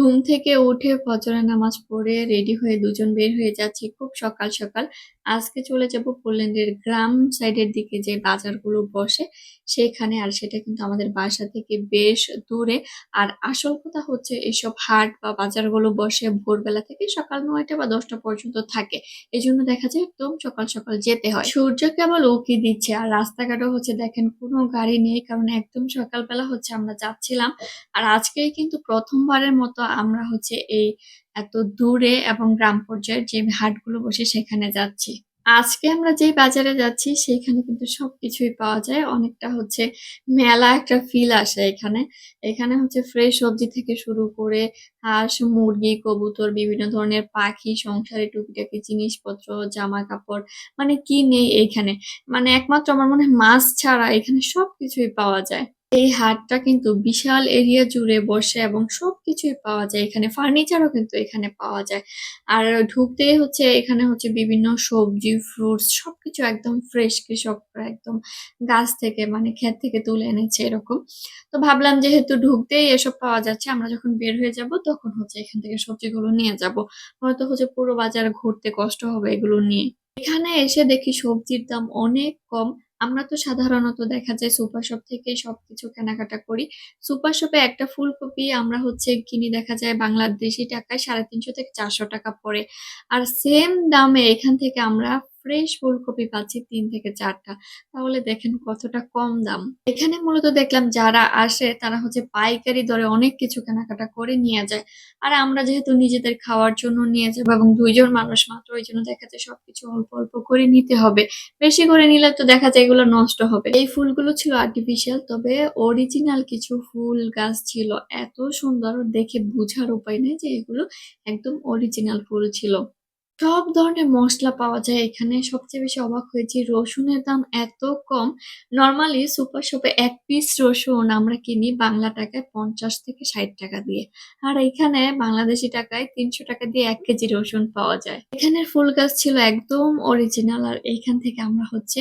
ঘুম থেকে উঠে ফজরের নামাজ পড়ে রেডি হয়ে দুজন বের হয়ে যাচ্ছে খুব সকাল সকাল। আজকে চলে যাব পোল্যান্ডের গ্রাম সাইডের দিকে যে বাজারগুলো বসে সেখানে, আর সেটা কিন্তু আমাদের বাসা থেকে বেশ দূরে। আর আসল কথা হচ্ছে এইসব হাট বা বাজারগুলো বসে ভোরবেলা থেকে সকাল নয়টা বা দশটা পর্যন্ত থাকে। এই জন্য দেখা যায় একদম সকাল সকাল যেতে হয়। সূর্য কেবল উকি দিচ্ছে। আর রাস্তাঘাটও হচ্ছে, দেখেন, কোনো গাড়ি নেই, কারণ একদম সকালবেলা হচ্ছে আমরা যাচ্ছিলাম। আর আজকেই কিন্তু প্রথমবারের মতো আমরা হচ্ছে এই এত দূরে এবং গ্রাম পর্যায়ের যে হাটগুলো বসে সেখানে যাচ্ছি। আজকে আমরা যেই বাজারে যাচ্ছি, সেখানে কিন্তু সবকিছুই পাওয়া যায়। অনেকটা হচ্ছে মেলা একটা ফিল আসে এখানে। এখানে হচ্ছে ফ্রেশ সবজি থেকে শুরু করে হাঁস, মুরগি, কবুতর, বিভিন্ন ধরনের পাখি, সংসারে টুকিটাকি জিনিসপত্র জামা কাপড় মানে কি নেই এইখানে মানে একমাত্র আমার মনে হয় মাছ ছাড়া এখানে সবকিছুই পাওয়া যায়। এই হাটটা কিন্তু বিশাল এরিয়া জুড়ে বসে এবং সবকিছুই পাওয়া যায়। এখানে ফার্নিচারও কিন্তু এখানে পাওয়া যায়। আর ঢুকতেই হচ্ছে এখানে হচ্ছে বিভিন্ন সবজি ফ্রুটস সবকিছু একদম ফ্রেশ কৃষকরা একদম গাছ থেকে মানে ক্ষেত থেকে তুলে এনেছে এরকম। তো ভাবলাম যেহেতু ঢুকতেই এসব পাওয়া যাচ্ছে, আমরা যখন বের হয়ে যাব তখন হচ্ছে এখান থেকে সবজিগুলো নিয়ে যাব। হয়তো হচ্ছে পুরো বাজার ঘুরতে কষ্ট হবে এগুলো নিয়ে। এখানে এসে দেখি সবজির দাম অনেক কম। আমরা তো সাধারণত দেখা যায় সুপার শপ থেকে সবকিছু কেনাকাটা করি। সুপার শপে একটা ফুলকপি আমরা হচ্ছে কিনি দেখা যায় বাংলাদেশি টাকায় সাড়ে তিনশো থেকে চারশো টাকা পড়ে। আর সেম দামে এখান থেকে আমরা ফ্রেশ ফুলকপি পাচ্ছি তিন থেকে চারটা। তাহলে দেখেন কতটা কম দাম। এখানে মূলত দেখলাম যারা আসে, তারা হচ্ছে পাইকারি দরে অনেক কিছু কেনাকাটা করে নিয়ে যায়। আর আমরা যেহেতু নিজেদের খাওয়ার জন্য নিয়ে যাব এবং দুইজন মানুষ মাত্র, ওই জন্য দেখা যায় সবকিছু অল্প অল্প করে নিতে হবে। বেশি করে নিলে তো দেখা যায় এগুলো নষ্ট হবে। এই ফুলগুলো ছিল আর্টিফিশিয়াল তবে অরিজিনাল কিছু ফুল গাছ ছিল। এত সুন্দর দেখে বোঝার উপায় নেই যে এগুলো একদম অরিজিনাল ফুল ছিল। সব ধরনের মসলা পাওয়া যায় এখানে। সবচেয়ে বেশি অবাক হয়েছি, রসুনের দাম এত কম। নর্মালি সুপার শপে এক পিস রসুন আমরা কিনি বাংলা টাকায় পঞ্চাশ থেকে ষাট টাকা দিয়ে। আর এখানে বাংলাদেশি টাকায় তিনশো টাকা দিয়ে এক কেজি রসুন পাওয়া যায়। এখানের ফুল গাছ ছিল একদম অরিজিনাল আর এইখান থেকে আমরা হচ্ছে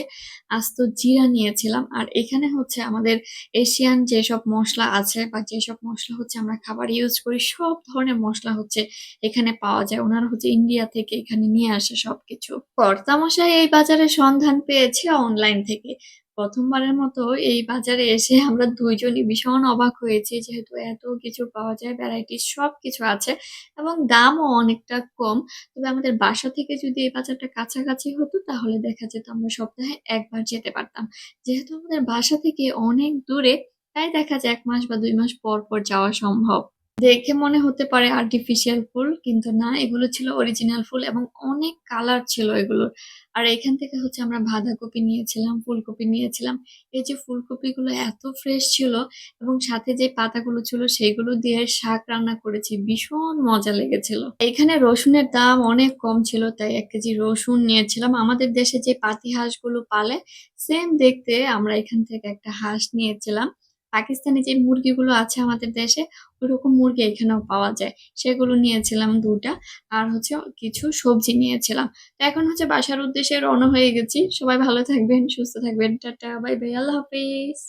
আস্ত জিরা নিয়েছিলাম। আর এখানে হচ্ছে আমাদের এশিয়ান যেসব মশলা আছে বা যেসব মশলা হচ্ছে আমরা খাবার ইউজ করি, সব ধরনের মশলা হচ্ছে এখানে পাওয়া যায়। ওনারা হচ্ছে ইন্ডিয়া থেকে এখানে নিয়ে আসে সবকিছু। কর্তামশাই এই বাজারে সন্ধান পেয়েছে অনলাইন থেকে। প্রথমবারের মতো এই বাজারে এসে আমরা দুইজনই ভীষণ অবাক হয়েছি, যেহেতু এত কিছু পাওয়া যায় ভ্যারাইটিস সব কিছু আছে এবং দামও অনেকটা কম। তবে আমাদের বাসা থেকে যদি এই বাজারটা কাছাকাছি হতো, তাহলে দেখা যেত আমরা সপ্তাহে একবার যেতে পারতাম। যেহেতু আমাদের বাসা থেকে অনেক দূরে, তাই দেখা যায় এক মাস বা দুই মাস পর পর যাওয়া সম্ভব। দেখে মনে হতে পারে আর্টিফিশিয়াল ফুল, কিন্তু না, এগুলো ছিল অরিজিনাল ফুল এবং অনেক কালার ছিল এগুলোর আর এখান থেকে হচ্ছে আমরা বাঁধাকপি নিয়েছিলাম, ফুলকপি নিয়েছিলাম। এই যে ফুলকপিগুলো এত ফ্রেশ ছিল এবং সাথে যে পাতাগুলো ছিল সেগুলো দিয়ে শাক রান্না করেছি, ভীষণ মজা লেগেছিল। এখানে রসুনের দাম অনেক কম ছিল, তাই এক কেজি রসুন নিয়েছিলাম। আমাদের দেশে যে পাতি হাঁসগুলো পালে সেম দেখতে আমরা এখান থেকে একটা হাঁস নিয়েছিলাম। পাকিস্তানি যে মুরগিগুলো আছে আমাদের দেশে ওইরকম মুরগি এখানেও পাওয়া যায়। সেগুলো নিয়েছিলাম দুটা আর হচ্ছে কিছু সবজি নিয়েছিলাম। তো এখন হচ্ছে বাসার উদ্দেশ্যে রওনা হয়ে গেছি। সবাই ভালো থাকবেন, সুস্থ থাকবেন। টাটা, বাই বাই, আল্লাহ হাফিজ।